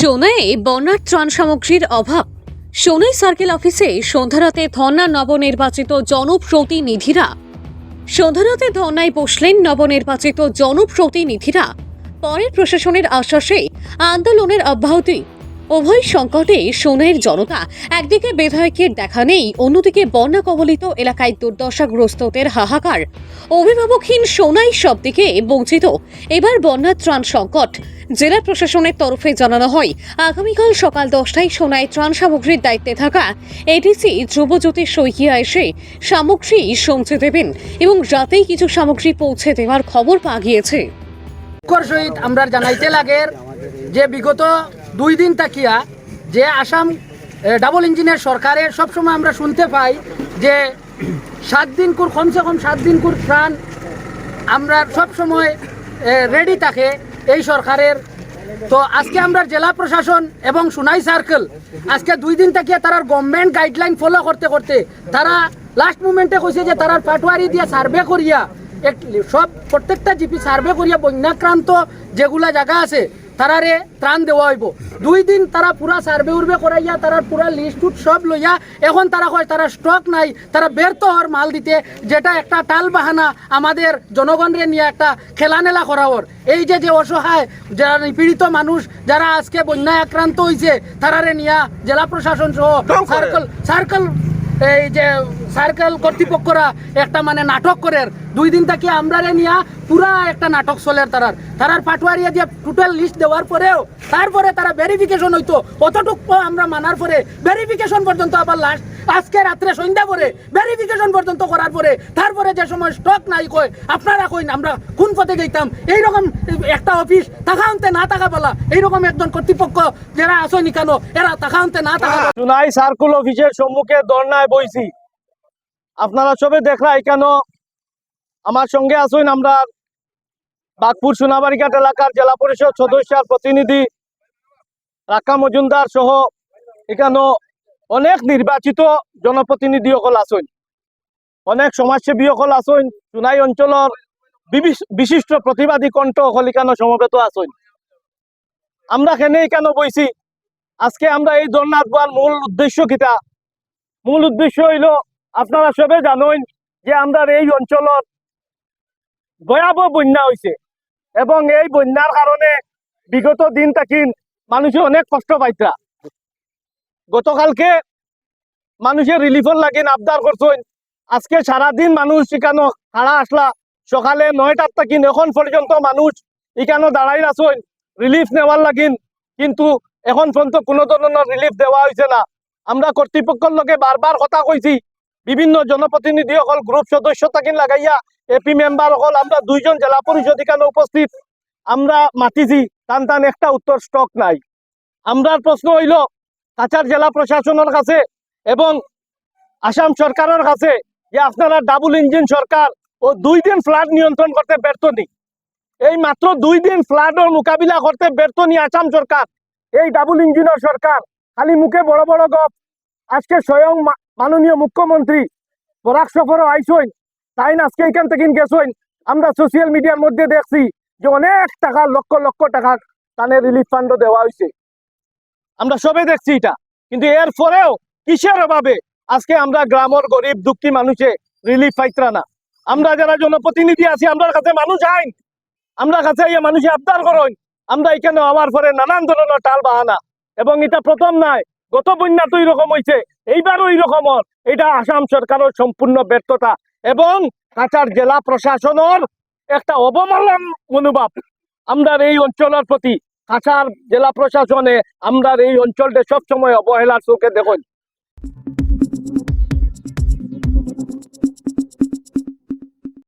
সোনায় বন্যার ত্রাণ সামগ্রীর অভাব। সোনাই সার্কেল অফিসে সন্ধ্যারাতে ধর্না নবনির্বাচিত জনপ্রতিনিধিরা। সন্ধ্যারাতে ধর্নায় বসলেন নবনির্বাচিত জনপ্রতিনিধিরা। পরে প্রশাসনের আশ্বাসে আন্দোলনের অব্যাহতি। উভয় সংকটে সোনাইয়ের জনতা। একদিকে বিধায়কের দেখা নেই, অন্যদিকে বন্যা কবলিত এলাকায় দুর্দশাগ্রস্তদের হাহাকার। অভিভাবকহীন সোনাই সব দিকে বঞ্চিত। এবার বন্যা ত্রাণ সংকট জেলা প্রশাসনের তরফে জানানো হয়, আগামীকাল সকাল দশটায় সোনায় ত্রাণ সামগ্রীর দায়িত্বে থাকা এডিসি ধ্রুবজ্যোতি সৈকিয়া এসে সামগ্রী পৌঁছে দেবেন এবং রাতেই কিছু সামগ্রী পৌঁছে দেওয়ার খবর পাওয়া গিয়েছে আমরা জানাইতে লাগের যে বিগত দুই দিন তাকিয়া যে আসাম ডাবল ইঞ্জিনের সরকারের সবসময় আমরা শুনতে পাই যে সাত দিন কুর, কমসে কম সাত দিন কুর প্রাণ আমরা সবসময় রেডি থাকে। এই সরকারের। তো আজকে আমরা জেলা প্রশাসন এবং সুনাই সার্কেল আজকে দুই দিন থেকে তারা গভর্নমেন্ট গাইডলাইন ফলো করতে করতে, তারা লাস্ট মুমেন্টে কইছে যে তারা পাটওয়ারি দিয়ে সার্ভে করিয়া, এক সব প্রত্যেকটা জিপি সার্ভে করিয়া বন্যাক্রান্ত যেগুলা জায়গা আছে তারারে ত্রাণ দেওয়া হইব। দুই দিন তারা পুরা সার্ভে উর্ভে করাইয়া তারা পুরা লিস্ট সব লইয়া এখন তারা কয় তারা স্টক নাই তারা ব্যর্থ হওয়ার মাল দিতে যেটা একটা টাল বাহানা আমাদের জনগণরে নিয়ে একটা খেলানেলা করাওয়ার এই যে যে অসহায় যারা নিপীড়িত মানুষ যারা আজকে বন্যায় আক্রান্ত হয়েছে তারারে নিয়া জেলা প্রশাসন সহ সার্কল সার্কেল এই যে সার্কেল কর্তৃপক্ষরা একটা মানে নাটক করের। দুই দিন থেকে আমরা নিয়া পুরা একটা নাটক চলের তারার। তারার পাটুয়ারিয়া দিয়ে টোটাল লিস্ট দেওয়ার পরেও তারপরে তারা ভেরিফিকেশন হইতো। অতটুক আমরা মানার পরে ভেরিফিকেশন পর্যন্ত আবার লাস্ট আজকে রাত্রে সন্ধ্যা পরে ভেরিফিকেশন পর্যন্ত করার পরে তারপরে যে সময় স্টক নাই কয়, আপনারা কইন, আমরা কোন পথে গেতাম এইরকম একটা অফিস থাকা আনতে না থাকা বলা, এইরকম একজন কর্তৃপক্ষ যারা আসনি কেন এরা থাকা আনতে না থাকা সার্কুল অফিসের সম্মুখে ধর্নায় বইছি। আপনারা সবে দেখলা কেন আমার সঙ্গে আসুন আমরা বাগপুর সোনাবাড়িঘাট এলাকার জেলা পরিষদ সদস্যের প্রতিনিধি রাক্কা মজুমদার সহ এখানে অনেক নির্বাচিত জনপ্রতিনিধি সকল আসুন অনেক সমাজসেবী সকল আসুন চুনাই অঞ্চলের বিশিষ্ট প্রতিবাদী কণ্ঠ সকল এখানে সমবেত আসুন আমরা কেনে কেন বইছি? আজকে আমরা এই বার মূল উদ্দেশ্য কিটা মূল উদ্দেশ্য হইল আপনারা সবে জানেন যে আমরা এই অঞ্চলত ভয়াবহ বন্যা হয়েছে এবং এই বন্যার কারণে বিগত দিন থাকি মানুষে অনেক কষ্ট পাইতা। গতকালকে মানুষের রিলিফের লাগিন আবদার করছেন। আজকে সারাদিন মানুষ এখানে খাড়া আসলা। সকালে নয়টার থাকি এখন পর্যন্ত মানুষ এখানে দাঁড়াই আছেন। রিলিফ নেওয়ার লাগিন। কিন্তু এখন পর্যন্ত কোনো ধরনের রিলিফ দেওয়া হয়েছে না। আমরা কর্তৃপক্ষের লগে বারবার কথা কইছি। বিভিন্ন জনপ্রতিনিধি সকল গ্রুপ সদস্য থাকিন লাগাইয়া এপি মেম্বার সকল, আমরা দুইজন জেলা পরিষদ এখানে উপস্থিত। আমরা মাতিছি, টান টান একটা উত্তর স্টক নাই। আমরা প্রশ্ন হইল কাছাড় জেলা প্রশাসনের কাছে এবং আসাম সরকারের কাছে যে আপনারা ডাবল ইঞ্জিন সরকার ও দুই দিন ফ্লাড নিয়ন্ত্রণ করতে ব্যর্থ নি। এই মাত্র দুই দিন ফ্লাডের মোকাবিলা করতে ব্যর্থ নি আসাম সরকার। এই ডাবল ইঞ্জিনের সরকার, খালি মুখে বড় বড় গপ, আজকে স্বয়ং মাননীয় মুখ্যমন্ত্রী বরাক সফরও আইসইন, তাই না আজকে এখান থেকে গেছইন আমরা সোশ্যাল মিডিয়ার মধ্যে দেখছি যে অনেক টাকা, লক্ষ লক্ষ টাকা তানে রিলিফ ফান্ডও দেওয়া হয়েছে আমরা সবে দেখছি এটা, কিন্তু এর পরেও কিসের অভাবে আজকে আমরা গ্রামের গরিব, দুঃখী মানুষে রিলিফ পাইতরা না। আমরা যারা জনপ্রতিনিধি আছি আমরা কাছে মানুষ আইন। আমরা কাছে ইয়ে মানুষে আবদার করইন। আমরা এখানে হওয়ার পরে নানান ধরনের টাল বাহানা এবং এটা প্রথম নাই গত বন্যা তো এরকম হয়েছে এইবারও রকম এটা আসাম সরকারের সম্পূর্ণ ব্যর্থতা এবং কাছার জেলা প্রশাসনের একটা অবমান মনোভাব। আমরা এই অঞ্চলের প্রতি কাছার জেলা প্রশাসনে আমরা এই অঞ্চলটা সবসময় অবহেলার চোখে দেখুন।